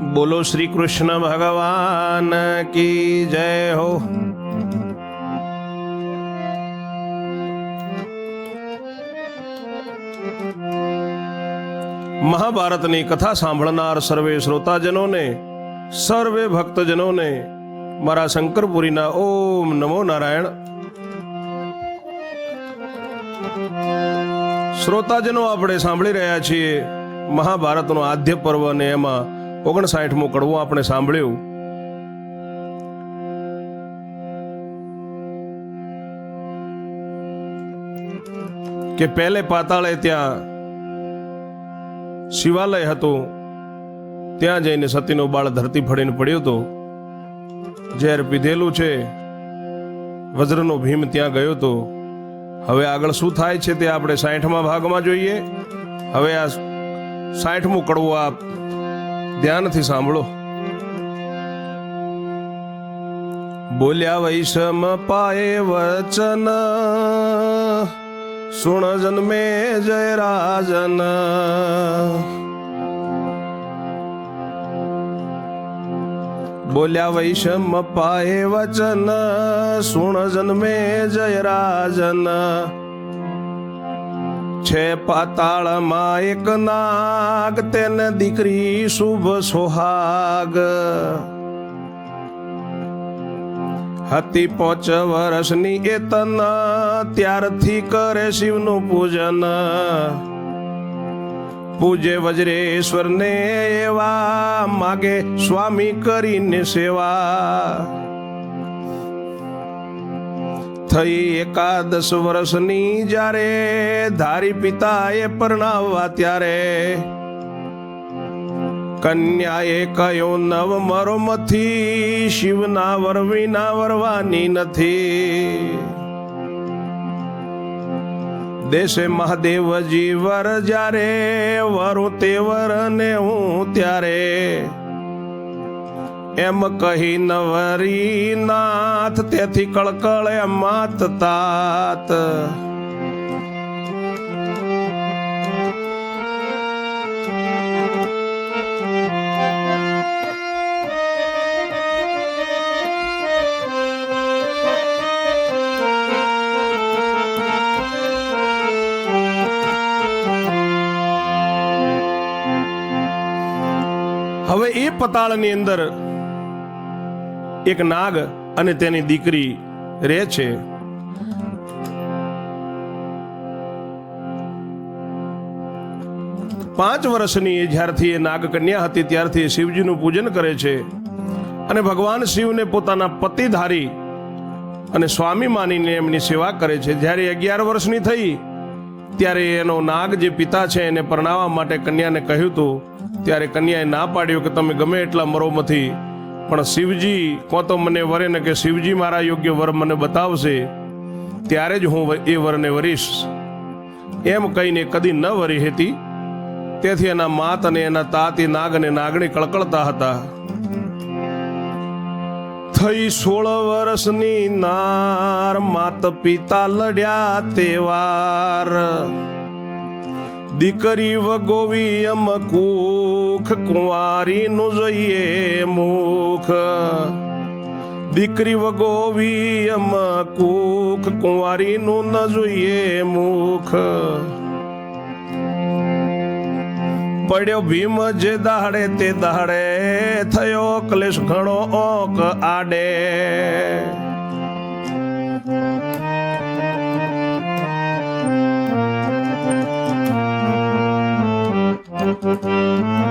બોલો શ્રી કૃષ્ણ ભગવાન કી જય હો. મહાભારતની કથા સાંભળનાર સર્વે શ્રોતાજનોને, સર્વે ભક્તજનોને, મારા શંકરપુરીના ઓમ નમો નારાયણ. શ્રોતાજનો આપણે સાંભળી રહ્યા છીએ મહાભારતનો આદ્ય પર્વ અને એમાં ઓગણસાઠમું કડવું આપણે સાંભળ્યું. કે પહેલે પાતાળે ત્યાં શિવાલય હતું, ત્યાં જઈને સતીનો બાળ ધરતી ફળીને પડ્યો હતો. ઝેર પીધેલું છે, વજ્રનો ભીમ ત્યાં ગયો હતો. હવે આગળ શું થાય છે તે આપણે સાઠમા ભાગમાં જોઈએ. હવે આ સાઠમું કડવું આપ ધ્યાનથી સાંભળો. બોલ્યા વૈષમ પાએ વચન, સુણ જન્મે જય રાજન બોલ્યા વૈષમ પાએ વચન, સુણ જન્મે જય રાજન છે પાતાળમાં એક નાગ, તેને દીકરી શુભ સોહાગ. હતી પોચ વર્ષની એ તન, ત્યારથી કરે શિવનું પૂજન. પૂજે વજ્રેશ્વરને એવા માગે સ્વામી કરીને સેવા. થઈ એકાદશ વર્ષની જ્યારે ધારી પિતાએ પરણાવવા ત્યારે કન્યાએ કયો નવ મરો મથી શિવના વર વિના વરવાની નથી. દેશે મહાદેવજી વર જ્યારે વરું તે વર ને હું ત્યારે એમ કહી નવરી નાથ તેથી કળકળે માત તાત. હવે એ પતાળની અંદર એક નાગ અને તેની દીકરી રહે છે. પાંચ વર્ષની જ્યારથી એ નાગ કન્યા હતી, ત્યારથી શિવજીનું પૂજન કરે છે અને ભગવાન શિવને પોતાના પતિ ધારી અને સ્વામી માનીને એમની સેવા કરે છે. જ્યારે અગિયાર વર્ષની થઈ, ત્યારે એનો નાગ જે પિતા છે એને પરણાવવા માટે કન્યાને કહ્યું હતું. ત્યારે કન્યાએ ના પાડ્યું કે તમે ગમે એટલા મરોમથી પણ શિવજી કો તો મને વરે ને કે શિવજી મારા યોગ્ય વર મને બતાવશે, ત્યારે જ હું એ વરને વરીશ. એમ કહીને કદી ન વરી હતી. તેથી એના માત અને એના તાતી નાગ અને નાગણી કળકળતા હતા. થઈ સોળ વર્ષની નાર માત પિતા લડ્યા તેવાર દીકરી વગોવી અમ કુખ કુંવારી નું જોઈએ મુખ. દીકરી વગોવી અમ કુખ કુંવારી નું ન જોઈએ મુખ. પડ્યો ભીમ જે દાડે તે દાડે, થયો ક્લેશ ઘણો ઓક આડે. Música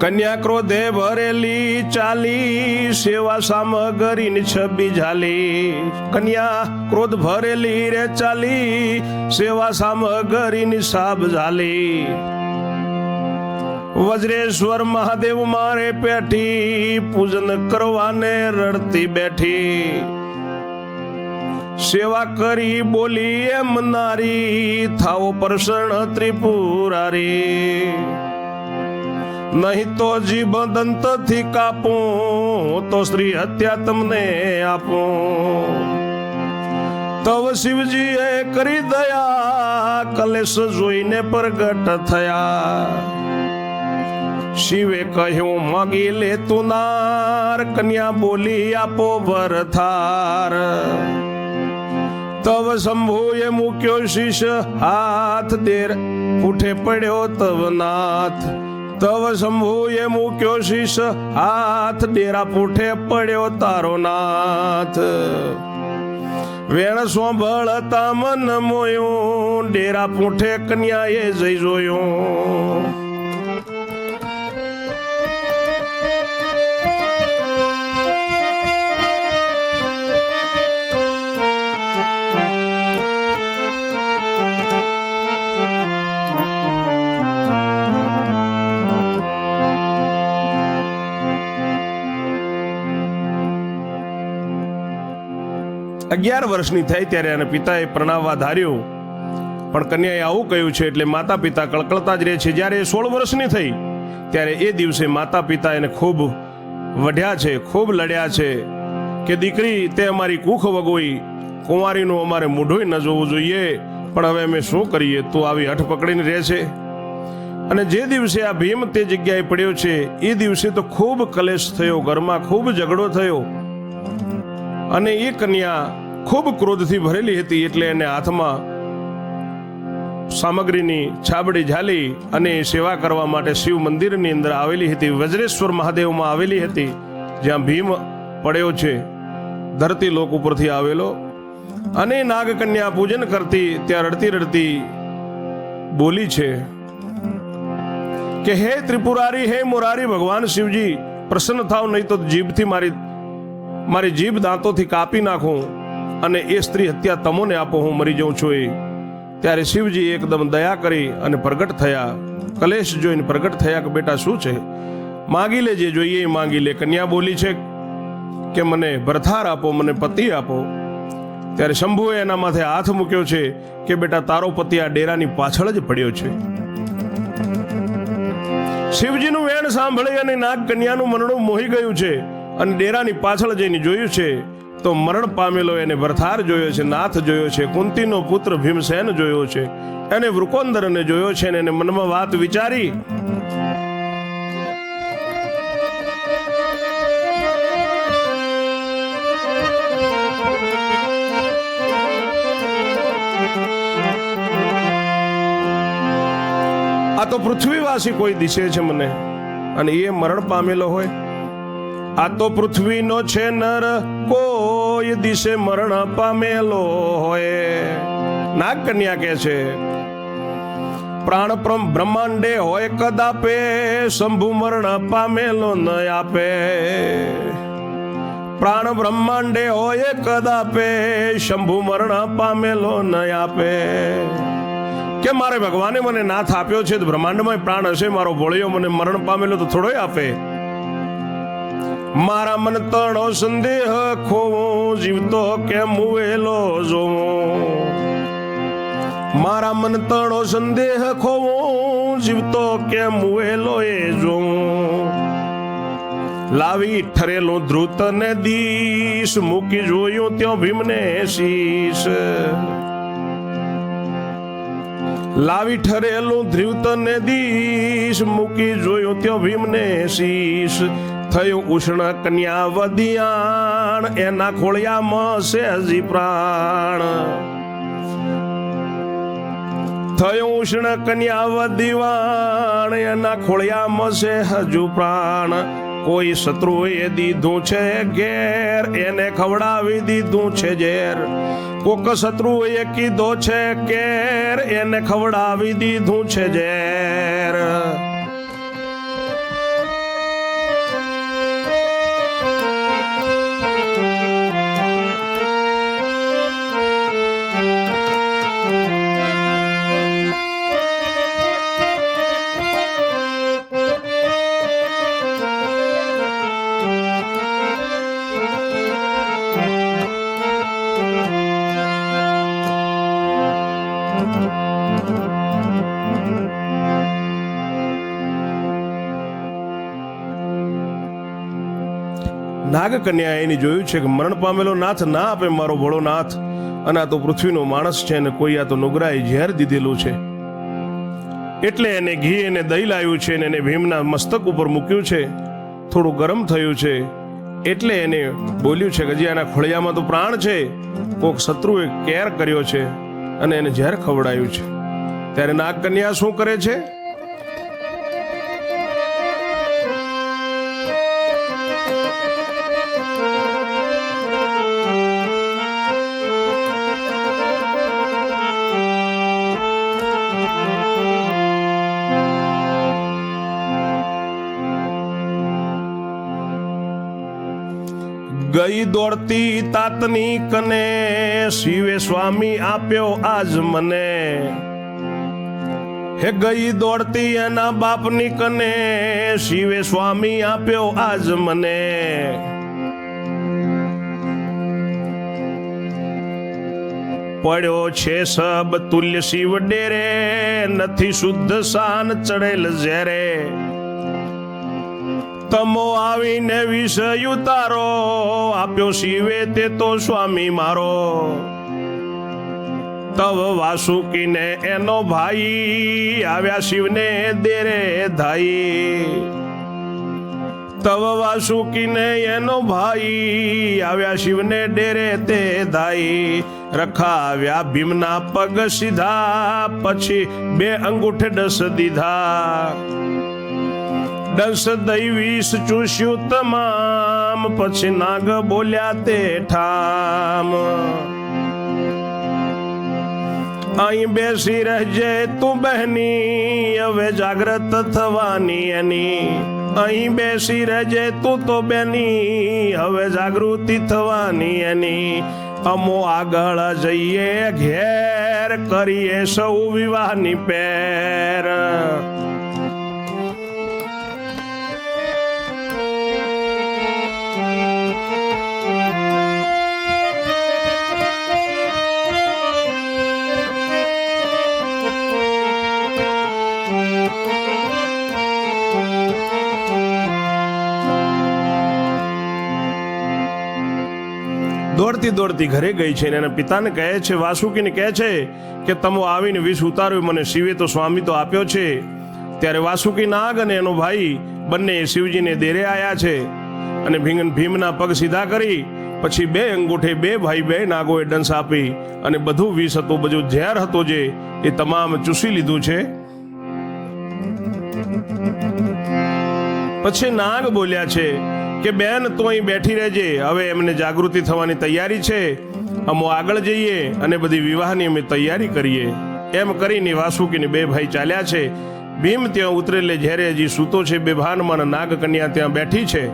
કન્યા ક્રોધે ભરેલી ચાલી, સેવા સામગ્રીની છબી ઝાલી. કન્યા ક્રોધ ભરેલી રે ચાલી, સેવા સામગ્રીની સાબ ઝાલી. વજ્રેશ્વર મહાદેવ મારે પેઠી, પૂજન કરવાને રડતી બેઠી. સેવા કરી બોલી એમ નારી થાવો પ્રસન્ન ત્રિપુરારી. નહીં તો જીભ દંતથી કાપું, તો સ્ત્રી હત્યા તમને આપું. તવ શિવજીએ કરી દયા, કલેશ જોઈને પ્રગટ થયા. શિવે કહ્યું, માગી લે તું નાર, કન્યા બોલી આપો વરથાર. તવ શંભુએ મૂક્યો શીશ હાથ દેર, ઉઠે પડ્યો તવ નાથ. તવ શંભુએ મૂક્યો શીશ, હાથ ડેરા પૂઠે પડ્યો તારો નાથ. વેણ સોંભળતા મન મોયું, ડેરા પૂઠે કન્યાએ જઈ જોયું. અગિયાર વર્ષની થઈ ત્યારે એને પિતાએ પ્રણાવવા ધાર્યું પણ કન્યાએ આવું કહ્યું છે એટલે માતા પિતા કળકળતા જ રહે છે. જ્યારે એ સોળ વર્ષની થઈ, ત્યારે એ દિવસે માતા પિતા એને ખૂબ વઢ્યા છે, ખૂબ લડ્યા છે કે દીકરી, તે અમારી કુખ વગોઈ, કુંવારીનું અમારે મૂઢોય ન જોવું જોઈએ, પણ હવે અમે શું કરીએ? તું આવી હઠ પકડીને રહે છે. અને જે દિવસે આ ભીમ તે જગ્યાએ પડ્યો છે, એ દિવસે તો ખૂબ કલેશ થયો, ઘરમાં ખૂબ ઝઘડો થયો. અને એ કન્યા ખૂબ ક્રોધથી ભરેલી હતી એટલે એને હાથમાં સામગ્રીની છાબડી ઝાલી અને સેવા કરવા માટે શિવ મંદિરની અંદર આવેલી હતી. વજ્રેશ્વર મહાદેવમાં આવેલી હતી, જ્યાં ભીમ પડ્યો છે. ધરતી લોક ઉપરથી આવેલો અને નાગકન્યા પૂજન કરતી ત્યાં રડતી રડતી બોલી છે કે, હે ત્રિપુરારી, હે મોરારી, ભગવાન શિવજી, પ્રસન્ન થાવ નહીં તો જીભથી મારી મારી જીભ દાંતોથી કાપી નાખું અને એ સ્ત્રી હત્યા તમોને આપો, હું મરી જાઉં છું એ. ત્યારે શિવજી એકદમ દયા કરી અને પ્રગટ થયા. કલેશ જોઈને પ્રગટ થયા કે, બેટા, શું છે? માગી લે જે જોઈએ એ માગી લે. કન્યા બોલી છે કે, મને ભરથાર આપો, મને પતિ આપો. ત્યારે શંભુએ એના માથે હાથ મૂક્યો છે કે, બેટા, તારો પતિ આ ડેરાની પાછળ જ પડ્યો છે. શિવજીનું વેણ સાંભળી અને નાગ કન્યાનું મરણું મોહી ગયું છે. અને ડેરાની પાછળ જઈને જોયું છે તો મરણ પામેલો એને ભરથાર જોયો છે નાથ જોયો છે કુંતીનો પુત્ર ભીમસેન જોયો છે એને વૃકોંદરને જોયો છે અને એને મનમાં વાત વિચારી. આ તો પૃથ્વીવાસી કોઈ દિશે છે મને અને એ મરણ પામેલો હોય? આ તો પૃથ્વીનો છે નર, કોઈ દિશે મરણ પામેલો હોય. નાગ કન્યા કે છે પ્રાણ બ્રહ્માંડે હોય કદાપે શંભુ મરણ પામેલો ન આપે. પ્રાણ બ્રહ્માંડે હોય કદાપે શંભુ મરણ પામેલો ન આપે. કે મારે ભગવાને મને નાથ આપ્યો છે તો બ્રહ્માંડમાં પ્રાણ હશે, મારો ભોળિયો મને મરણ પામેલો તો થોડોય આપે. મારા મન તણો સંદેહ ખોવો, જીવતો કે મુવેલો જોવો? મારા મન તણો સંદેહ ખોવો, જીવતો કે મુવેલો એ જોવો? લાવી ઠરેલું ધ્રુત ને દીશ, મૂકી જોયું ત્યાં ભીમને શીશ. લાવી ઠરેલું ધ્રુત ને દીશ, મૂકી જોયું ત્યાં ભીમને શીશ. થયું ઉષ્ણ કન્યા વદિયાણ, એના ખોળિયામાં છે હજી પ્રાણ. થયું ઉષ્ણ કન્યા વદિવાણ, એના ખોળિયામાં છે હજુ પ્રાણ. કોઈ શત્રુએ દીધું છે ઘેર, એને ખવડાવી દીધું છે ઝેર. કોક શત્રુએ કીધો છે કેર, એને ખવડાવી દીધું છે ઝેર. નાગકન્યા એની જોયું છે કે મરણ પામેલો નાથ ના આપે મારો ભળો નાથ. અને આ તો પૃથ્વીનો માણસ છે અને કોઈ આ તો નુગરાએ ઝેર દીધેલું છે. એટલે એને ઘી એને દહીં લાવ્યું છે અને એને ભીમના મસ્તક ઉપર મૂક્યું છે. થોડું ગરમ થયું છે. એટલે એને બોલ્યું છે કે હજી આના ખોળિયામાં તો પ્રાણ છે. કોક શત્રુએ કેર કર્યો છે અને એને ઝેર ખવડાયું છે. ત્યારે નાગ કન્યા શું કરે છે? ગઈ દોડતી તાતની કને, શિવે સ્વામી આપ્યો આજ મને. હે ગઈ દોડતી એના બાપની કને, શિવે સ્વામી આપ્યો આજ મને. પડ્યો છે સબ તુલ્ય શિવ ડેરે, નથી શુદ્ધ સાન ચડેલ ઝેરે. તમો આવીને વિષય ઉતારો. આપ્યો શિવે તે તો સ્વામી મારો. તવ વાસુકીને એનો ભાઈ આવ્યા શિવને દેરે ધાઈ. તવ વાસુકીને એનો ભાઈ આવ્યા શિવને ડેરે તે ધાઈ. રખાવ્યા ભીમના પગ સીધા, પછી બે અંગૂઠે ડસ દીધા. દસ દૈવીસ ચૂસ્યું તમામ, પછી નાગ બોલ્યા તે ઠામ. અહીં બેસી રહેજે તું બહેની, હવે જાગ્રત થવાની એની. અહીં બેસી રહેજે તું તો બેની, હવે જાગૃતિ થવાની એની. અમો આગળ જઈએ, ઘેર કરીએ સૌ વિવાહની પેર. દોડતી દોડતી ઘરે ગઈ છે અને એના પિતાને કહે છે, વાસુકીને કહે છે કે તમો આવીને વિષ ઉતાર્યું, મને શિવે તો સ્વામી તો આપ્યો છે. ત્યારે વાસુકી નાગ અને એનો ભાઈ બંને શિવજીને દેરે આવ્યા છે અને ભીંગન ભીમના પગ સીધા કરી, પછી બે અંગૂઠે બે ભાઈ બે નાગોએ ડંસ આપી અને બધું વિષ હતું, બધું ઝેર હતો જે એ તમામ ચૂસી લીધું છે. પછી નાગ બોલ્યા છે કે બેન, તું અહીં બેઠી રહેજે. હવે એમને જાગૃતિ થવાની તૈયારી છે. અમો આગળ જઈએ અને બધી વિવાહની અમે તૈયારી કરીએ. એમ કરીને વાસુકીને બે ભાઈ ચાલ્યા છે. ભીમ ત્યાં ઉતરેલે જ્યારે હજી સૂતો છે. બેભાનમાં ભાનમાં નાગ કન્યા ત્યાં બેઠી છે.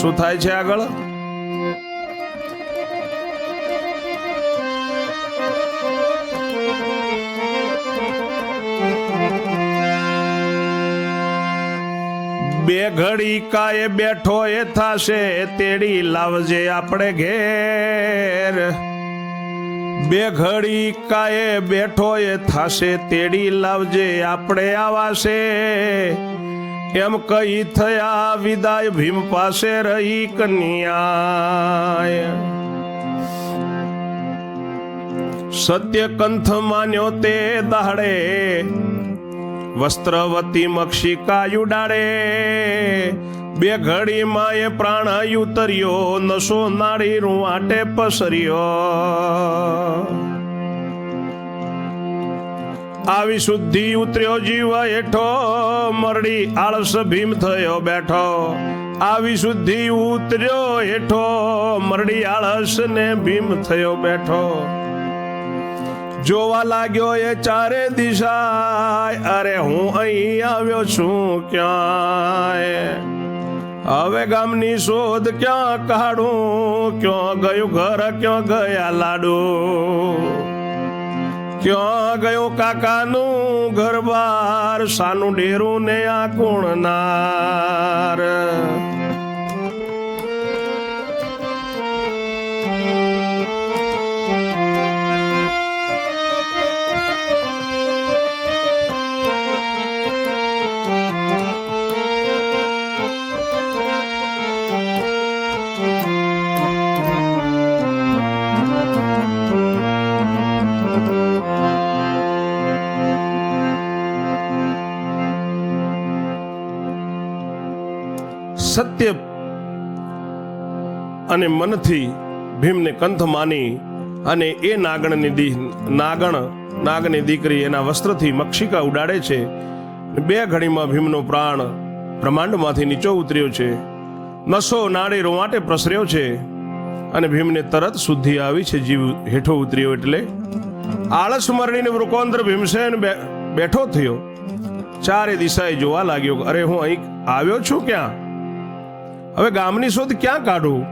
શું થાય છે આગળ? બે ઘડી કાએ બેઠો એ થાશે, તેડી લાવજે આપણે ઘેર. બે ઘડી કાએ બેઠો એ થાશે, તેડી લાવજે આપણે આવાશે એમ કહી થયા વિદાય, ભીમ પાસે રહી કન્યા સત્ય કંથ માન્યો તે દાડે વસ્ત્રવતી મક્ષિકા ઉડાડે બે ઘડીમાં એ પ્રાણ ઉતર્યો, નસો નાડી રૂવાટે પસર્યો. આવી શુદ્ધિ ઉતર્યો જીવ હેઠો, મરડી આળસ ભીમ થયો બેઠો. આવી શુદ્ધિ ઉતર્યો હેઠો, મરડી આળસ ને ભીમ થયો બેઠો. જોવા લાગ્યો એ ચારે દિશા અરે હું અહીં આવ્યો છું ક્યાંય? હવે ગામની શોધ ક્યાં કાઢું? ક્યાં ગયું ઘર, ક્યાં ગયા લાડુ? ક્યાં ગયું કાકાનું ઘર બાર સાનું ડેરું ને આ કુણનાર અને મનથી ભીમને કંથ માની અને એ નાગણની દી નાગણ, નાગની દીકરી એના વસ્ત્રથી મક્ષિકા ઉડાડે છે. બે ઘડીમાં ભીમનો પ્રાણ બ્રહ્માંડમાંથી નીચો ઉતર્યો છે. નસો નાડી રોવાટે પ્રસર્યો છે અને ભીમને તરત શુદ્ધિ આવી છે. જીવ હેઠો ઉતર્યો એટલે આળસ મરણીને વૃકોંદ્ર ભીમસેન બેઠો થયો. ચારે દિશાએ જોવા લાગ્યો, અરે હું અહીં આવ્યો છું ક્યાં? હવે ગામની શોધ ક્યાં કાઢું?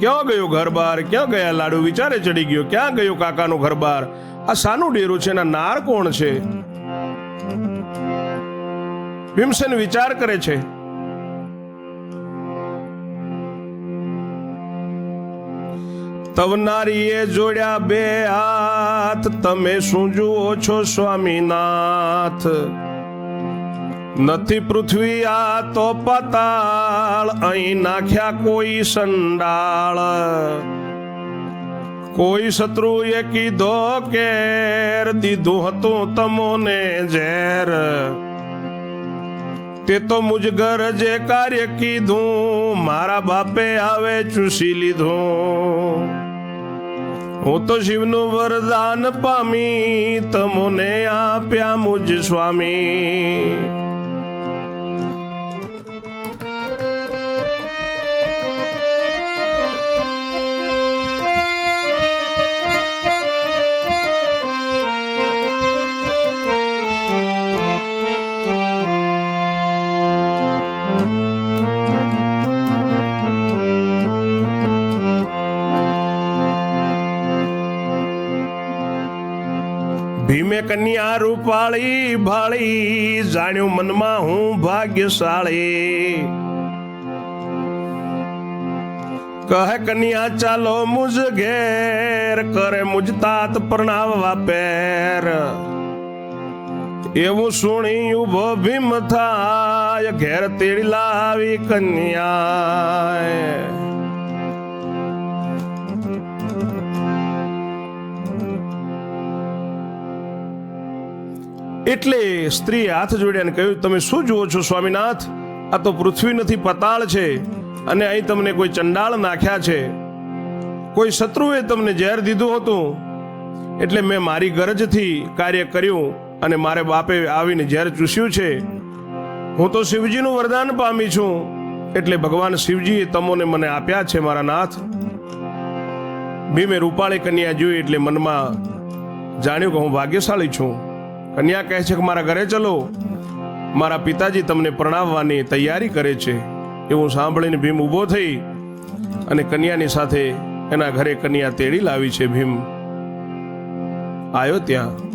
ક્યાં ગયો ઘર બાર ક્યાં ગયા લાડુ? વિચારે ચડી ગયો, ક્યાં ગયો કાકાનું ઘર બાર આ સાનું ડેરું છે, એના નાર કોણ છે? ભીમસેન વિચાર કરે છે. તવનારીએ જોડ્યા બે હાથ, તમે શું જુઓ છો સ્વામીનાથ? નથી પૃથ્વી, આ તો પતાળ. અહીં નાખ્યા કોઈ સંડાળ. કોઈ શત્રુએ કીધો કેર, દીધું હતું તમોને ઝેર. તે તો મુજગર જે કાર્ય કીધું, મારા બાપે આવે ચૂસી લીધું. હું તો શિવનું વરદાન પામી, તમોને આપ્યા મુજ સ્વામી. ભીમે કન્યા રૂપાળી ભાળી, જાણ્યું મનમાં હું ભાગ્યશાળી. કહે કન્યા, ચાલો મુજ ઘેર, કરે મુજ તાત પ્રણાવવા પેર. એવું સુણી ઊભો ભીમ થાય, ઘેર તેડી લાવી કન્યા એટલે સ્ત્રીએ હાથ જોડ્યા અને કહ્યું, તમે શું જુઓ છો, સ્વામીનાથ? આ તો પૃથ્વી નથી, પતાળ છે અને અહીં તમને કોઈ ચંડાળ નાખ્યા છે. કોઈ શત્રુએ તમને ઝેર દીધું હતું. એટલે મેં મારી ગરજથી કાર્ય કર્યું અને મારે બાપે આવીને ઝેર ચૂસ્યું છે. હું તો શિવજીનું વરદાન પામી છું. એટલે ભગવાન શિવજીએ તમોને મને આપ્યા છે, મારા નાથ. ભીમે રૂપાળી કન્યા જોઈ એટલે મનમાં જાણ્યું કે હું ભાગ્યશાળી છું. કન્યા કહે છે કે મારા ઘરે ચલો. મારા પિતાજી તમને પ્રણાવવાની તૈયારી કરે છે. એવું સાંભળીને ભીમ ઊભો થઈ અને કન્યાની સાથે એના ઘરે કન્યા તેડી લાવી છે ભીમ. આવ્યો ત્યાં.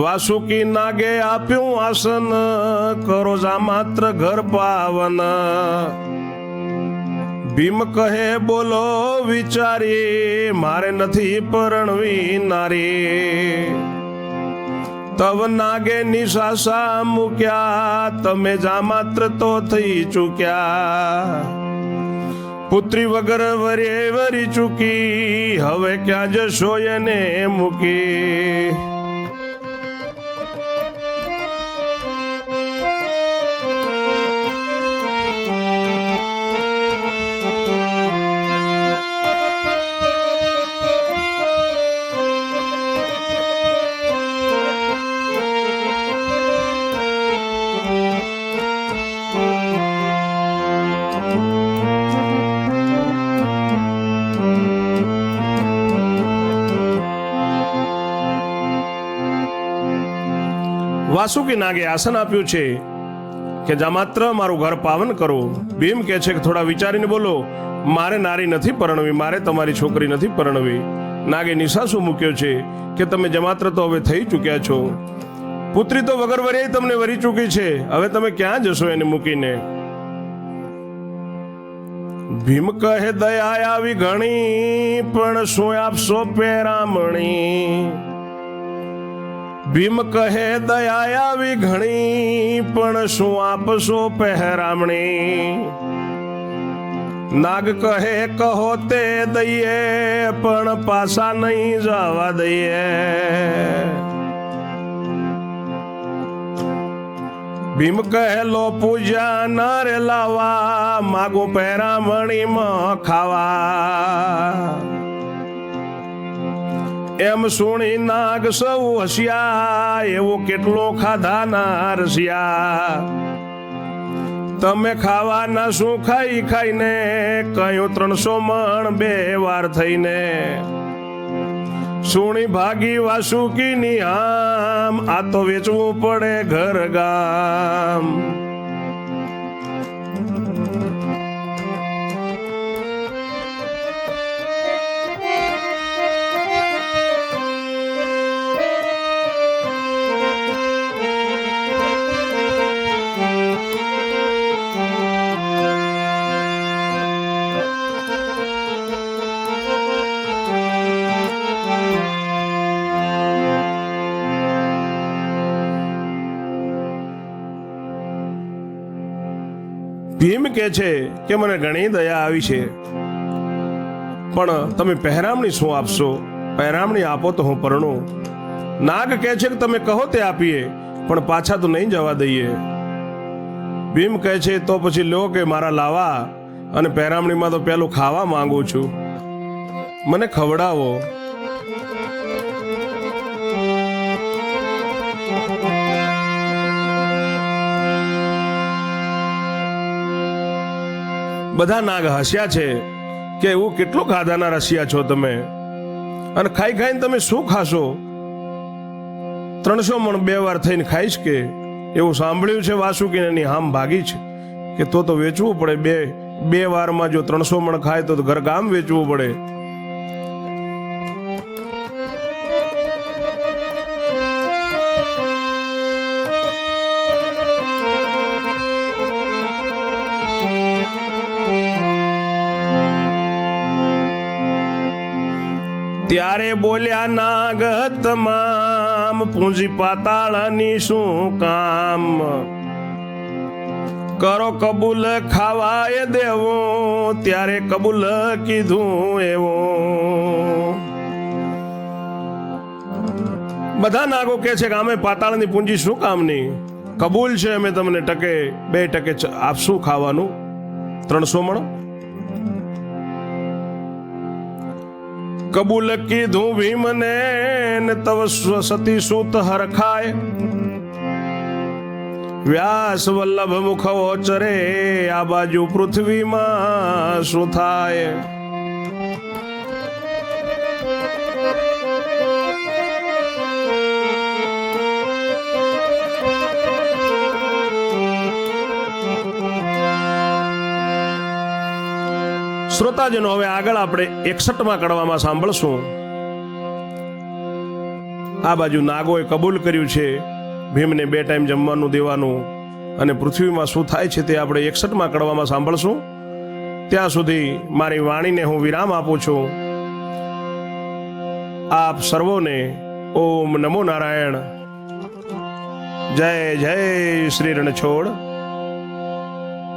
વાસુકી નાગે આપ્યું આસન, કરો જા માત્ર ઘર પાવન. ભીમ કહે, બોલો વિચારી, મારે નથી પરણવી નારી. તવ નાગે નિશાસા મૂક્યા, તમે જા માત્ર તો થઈ ચૂક્યા. પુત્રી વગર વરે વરી ચૂકી, હવે ક્યાં જશો એને મૂકી? વાસુકી નાગે આસન આપ્યું છે કે જા માત્ર મારું ઘર પાવન કરો. ભીમ કહે છે કે થોડા વિચારીને બોલો, મારે નારી નથી પરણવી, મારે તમારી છોકરી નથી પરણવી. નાગે નિશાસો મૂક્યો છે કે તમે જમાત્ર તો હવે થઈ ચૂક્યા છો. પુત્રી તો વગર વરે તમને વરી ચૂકી છે, હવે તમે ક્યાં જશો એને મૂકીને? ભીમ કહે, દયા આવી ઘણી, પણ શું આપશો પેરામણી ભીમ કહે, દયા આવી ઘણી, પણ શું આપશો પહેરામણી? નાગ કહે, કહો તે દઈએ, પણ પાછા નહીં જવા દઈએ. ભીમ કહેલો પૂજા નરે લાવા, માગો પહેરામણીમાં ખાવા. એમ સુણી નાગ સૌ હસ્યા, એવો કેટલો ખાધા ના તમે ખાવાના શું ખાઈ ખાઈને, કયું ત્રણસો મણ બે વાર થઈને. સુણી ભાગી વાસુકીની આમ, આ તો વેચવું પડે ઘર ગામ. ભીમ કે છે કે મને ઘણી દયા આવી છે. પણ તમે પહેરામણી શું આપશો? પહેરામણી આપો તો હું પરણું. નાગ કહે છે કે તમે કહો તે આપીએ, પણ પાછા તો નહીં જવા દઈએ. ભીમ કહે છે, તો પછી લો કે મારા લાવા, અને પહેરામણીમાં તો પેલું ખાવા માંગુ છું. મને ખવડાવો. બધા નાગ હસ્યા છે કે એવું કેટલું ખાધાના રસિયા છો તમે? અને ખાઈ ખાઈને તમે શું ખાશો? ત્રણસો મણ બે વાર થઈને ખાઈશ કે? એવું સાંભળ્યું છે વાસુકીને એની હામ ભાગી છે કે તો તો વેચવું પડે બે બે વારમાં જો ત્રણસો મણ ખાય તો ઘર ગામ વેચવું પડે. ત્યારે બોલ્યા નાગ તમામ પૂંજી પાતાળની શું કામ? કરો કબૂલ, ખાવાય દેવો, ત્યારે કબૂલ કીધું એવો. બધા નાગો કે છે કે, અમે પાતાળની પૂંજી શું કામની? કબૂલ છે, અમે તમને ટકે, બે ટકે આપશું ખાવાનું? ત્રણસો મણ? કબૂલ કીધું ભીમને ને તવ સતી સૂત હરખાય. વ્યાસ વલ્લભ મુખ ઓચરે, આ બાજુ પૃથ્વીમાં શું થાય? શ્રોતાજનો હવે આગળ આપણે એકસઠમાં કડવામાં સાંભળશું. આ બાજુ નાગોએ કબૂલ કર્યું છે, ભીમને બે ટાઈમ જમવાનું દેવાનું અને પૃથ્વીમાં શું થાય છે તે આપણે એકસઠમાં કડવામાં સાંભળશું. ત્યાં સુધી મારી વાણીને હું વિરામ આપું છું. આપ સર્વોને ઓમ નમો નારાયણ. જય જય શ્રી રણછોડ.